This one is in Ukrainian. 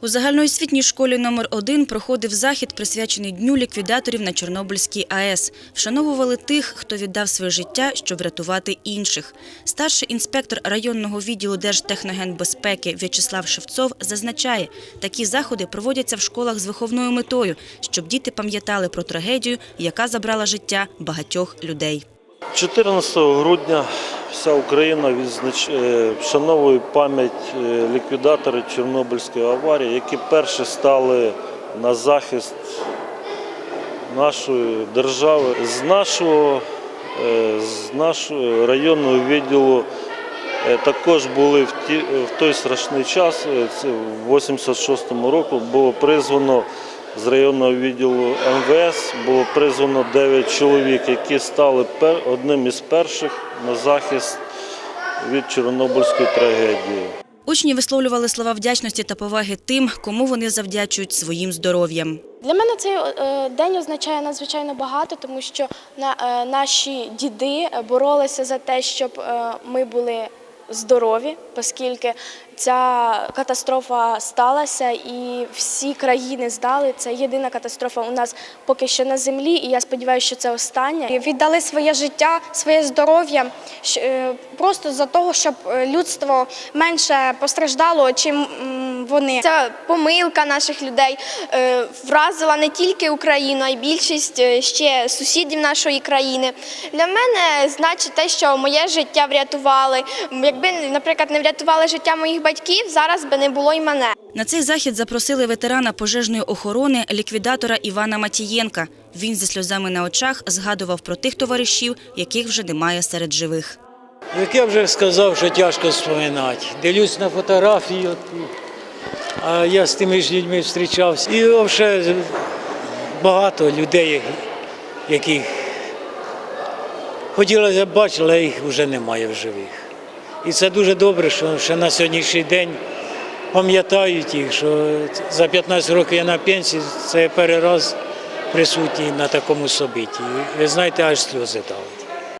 У загальноосвітній школі номер 1 проходив захід, присвячений Дню ліквідаторів на Чорнобильській АЕС. Вшановували тих, хто віддав своє життя, щоб врятувати інших. Старший інспектор районного відділу Держтехногенбезпеки В'ячеслав Шевцов зазначає, такі заходи проводяться в школах з виховною метою, щоб діти пам'ятали про трагедію, яка забрала життя багатьох людей. 14 грудня вся Україна відзнач... е, вшановує пам'ять е, ліквідаторів Чорнобильської аварії, які перші стали на захист нашої держави. З нашого, е, з нашого районного відділу також були в, ті, в той страшний час, в 86-му року, було призвано з районного відділу МВС було призвано 9 чоловік, які стали пер- одним із перших на захист від Чорнобильської трагедії. Учні висловлювали слова вдячності та поваги тим, кому вони завдячують своїм здоров'ям. Для мене цей е, день означає надзвичайно багато, тому що е, наші діди боролися за те, щоб е, ми були здорові, оскільки ця катастрофа сталася і всі країни здали. Це єдина катастрофа у нас поки що на землі, і я сподіваюся, що це остання. віддали своє життя, своє здоров'я е, просто за того, щоб е, людство менше постраждало, чим вони. Ця помилка наших людей е, вразила не тільки Україну, а й більшість ще сусідів нашої країни. Для мене значить те, що моє життя врятували. Якби, наприклад, не врятували життя моїх батьків, зараз би не було й мене. На цей захід запросили ветерана пожежної охорони, ліквідатора Івана Матієнка. Він зі сльозами на очах згадував про тих товаришів, яких вже немає серед живих. Як я вже сказав, що тяжко споминати. Дивлюсь на фотографії, а я з тими ж людьми зустрічався. І взагалі багато людей, яких хотілося б бачити, але їх вже немає в живих. І це дуже добре, що ще на сьогоднішній день пам'ятають їх, що за 15 років я на пенсії, це перший раз присутній на такому собиті. Ви знаєте, аж сльози давить.